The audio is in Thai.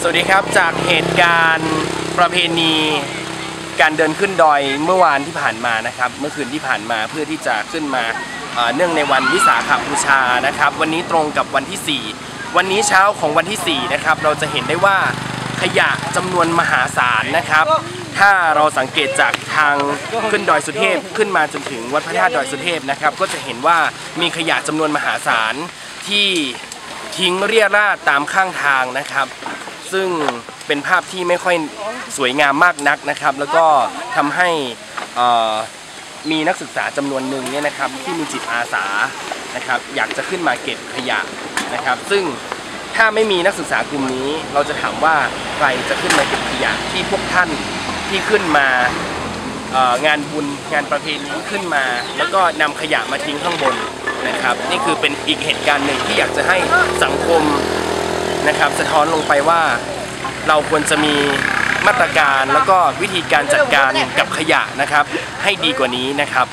สวัสดีครับจากเหตุการณ์ประเพณีการเดินขึ้นดอยเมื่อวานที่ผ่านมานะครับ เมื่อคืนที่ผ่านมาเพื่อที่จะขึ้นมาเนื่องในวันวิสาขบูชานะครับ วันนี้ตรงกับวันที่ 4 วันนี้เช้าของวันที่ 4 นะครับ เราจะเห็นได้ว่าขยะจำนวนมหาศาลนะครับ ถ้าเราสังเกตจากทางขึ้นดอยสุเทพขึ้นมาจนถึงวัดพระธาตุดอยสุเทพนะครับ ก็จะเห็นว่ามีขยะจำนวนมหาศาล ที่ทิ้งเรี่ยราดตามข้างทางนะครับ ซึ่งเป็นภาพที่ไม่ค่อยสวยงามมากนักนะครับ แล้วก็ทำให้มีนักศึกษาจำนวนหนึ่งเนี่ยนะครับที่มีจิตอาสานะครับ อยากจะขึ้นมาเก็บขยะนะครับ ซึ่งถ้าไม่มีนักศึกษากลุ่มนี้ เราจะถามว่าใครจะขึ้นมาเก็บขยะที่พวกท่านที่ขึ้นมางานบุญงานประเพณีขึ้นมา แล้วก็นำขยะมาทิ้งข้างบน นะครับ นี่คือเป็นอีกเหตุการณ์หนึ่งที่อยากจะให้สังคมนะครับ สะท้อนลงไปว่าเราควรจะมีมาตรการแล้วก็วิธีการจัดการกับขยะนะครับ ให้ดีกว่านี้นะครับ